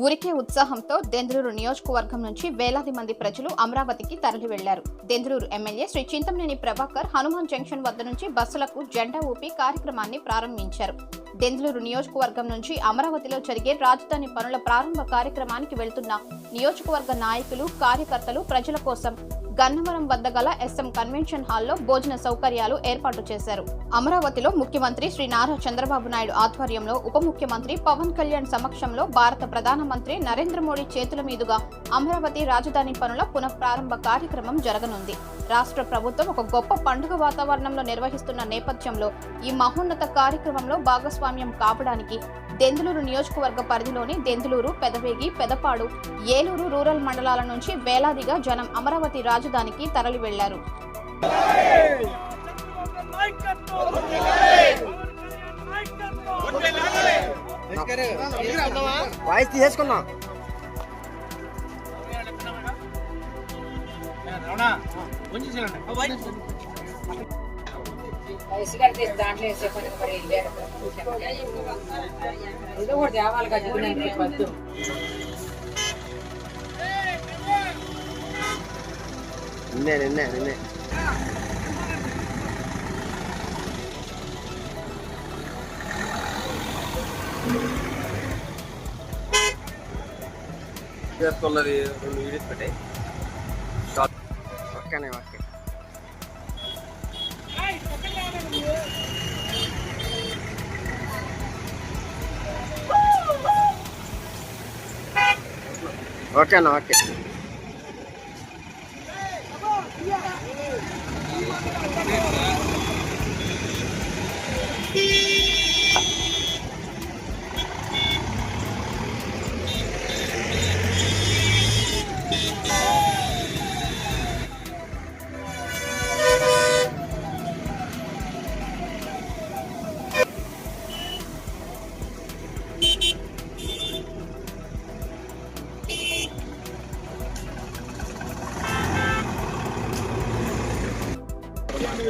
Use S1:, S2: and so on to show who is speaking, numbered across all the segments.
S1: ఊరికే ఉత్సాహంతో దెంద్రూరు నియోజకవర్గం నుంచి వేలాది మంది ప్రజలు అమరావతికి తరలి వెళ్ళారు. దెంద్రూరు ఎమ్మెల్యే శ్రీ చింతమనేని ప్రభాకర్ హనుమాన్ జంక్షన్ వద్ద నుంచి బస్సులకు జెండా ఊపి కార్యక్రమాన్ని ప్రారంభించారు. దెందులూరు నియోజకవర్గం నుంచి అమరావతిలో జరిగే రాజధాని పనుల ప్రారంభ కార్యక్రమానికి వెళ్తున్న నియోజకవర్గ నాయకులు కార్యకర్తలు ప్రజల కోసం గన్నవరం వద్ద గల ఎస్ఎం కన్వెన్షన్ హాల్లో భోజన సౌకర్యాలు ఏర్పాటు చేశారు. అమరావతిలో ముఖ్యమంత్రి శ్రీ నారా చంద్రబాబు నాయుడు ఆధ్వర్యంలో ఉప ముఖ్యమంత్రి పవన్ కళ్యాణ్ సమక్షంలో భారత ప్రధానమంత్రి నరేంద్ర మోడీ చేతుల మీదుగా అమరావతి రాజధాని పనుల పునఃప్రారంభ కార్యక్రమం జరగనుంది. రాష్ట్ర ప్రభుత్వం ఒక గొప్ప పండుగ వాతావరణంలో నిర్వహిస్తున్న నేపథ్యంలో ఈ మహోన్నత కార్యక్రమంలో భాగస్వామ్యం కావడానికి దెందులూరు నియోజకవర్గ పరిధిలోని దెందులూరు పెదవేగి పెదపాడు ఏలూరు రూరల్ మండలాల నుంచి వేలాదిగా జనం అమరావతి రాజధానికి తరలి వెళ్ళారు
S2: వాయిస్ తీసేసుకున్నాం.
S3: దాంట్లో వేసే పని మరి వేరే ఏదో ఒకటి తేవాలి కదా
S2: నిన్నే నిన్నే నిన్నే.
S4: చేస్తున్నది రెండు వీడియోస్ పెట్టాయి
S2: ఓకేనే ఓకే ఓకేనా ఓకే.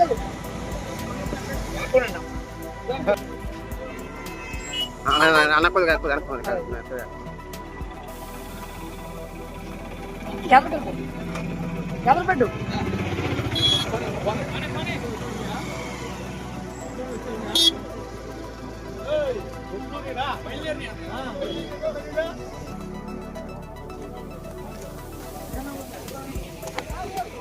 S2: అనుకుంటా అన్న కొద్దిగా కొద్దిగా అనుకోండి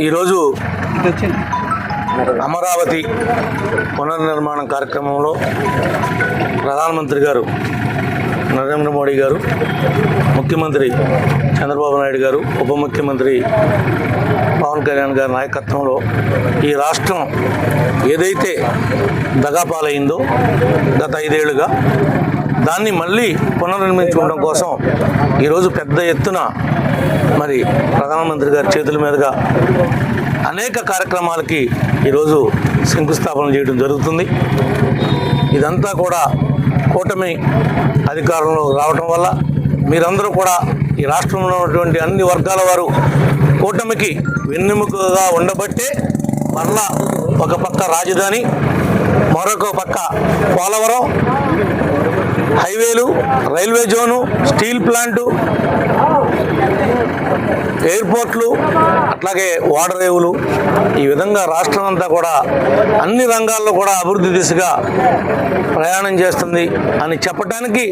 S5: ఈరోజు అమరావతి పునర్నిర్మాణం కార్యక్రమంలో ప్రధానమంత్రి గారు నరేంద్ర మోడీ గారు ముఖ్యమంత్రి చంద్రబాబు నాయుడు గారు ఉప ముఖ్యమంత్రి పవన్ కళ్యాణ్ గారి నాయకత్వంలో ఈ రాష్ట్రం ఏదైతే దగాపాలైందో గత ఐదేళ్ళుగా దాన్ని మళ్ళీ పునర్నిర్మించుకోవడం కోసం ఈరోజు పెద్ద ఎత్తున మరి ప్రధానమంత్రి గారి చేతుల మీదుగా అనేక కార్యక్రమాలకి ఈరోజు శంకుస్థాపన చేయడం జరుగుతుంది. ఇదంతా కూడా కూటమి అధికారంలో రావటం వల్ల మీరందరూ కూడా ఈ రాష్ట్రంలో ఉన్నటువంటి అన్ని వర్గాల వారు కూటమికి వెన్నెముకగా ఉండబట్టే మరలా ఒక పక్క రాజధాని మరొక పక్క పోలవరం హైవేలు రైల్వే జోను స్టీల్ ప్లాంటు ఎయిర్పోర్ట్లు అట్లాగే వాటర్ రేవులు ఈ విధంగా రాష్ట్రం అంతా కూడా అన్ని రంగాల్లో కూడా అభివృద్ధి దిశగా ప్రయాణం చేస్తుంది అని చెప్పడానికి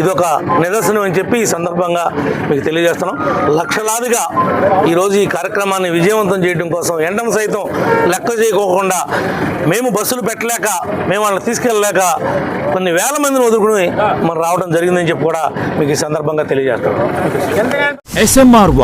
S5: ఇదొక నిదర్శనం అని చెప్పి ఈ సందర్భంగా మీకు తెలియజేస్తున్నాం. లక్షలాదిగా ఈరోజు ఈ కార్యక్రమాన్ని విజయవంతం చేయడం కోసం ఎండం సైతం లెక్క చేయకోకుండా మేము బస్సులు పెట్టలేక మేము వాళ్ళని తీసుకెళ్ళలేక కొన్ని వేల మందిని వదులుకుని మనం రావడం జరిగిందని చెప్పి కూడా మీకు ఈ సందర్భంగా తెలియజేస్తున్నాం.
S6: ఎస్ఎంఆర్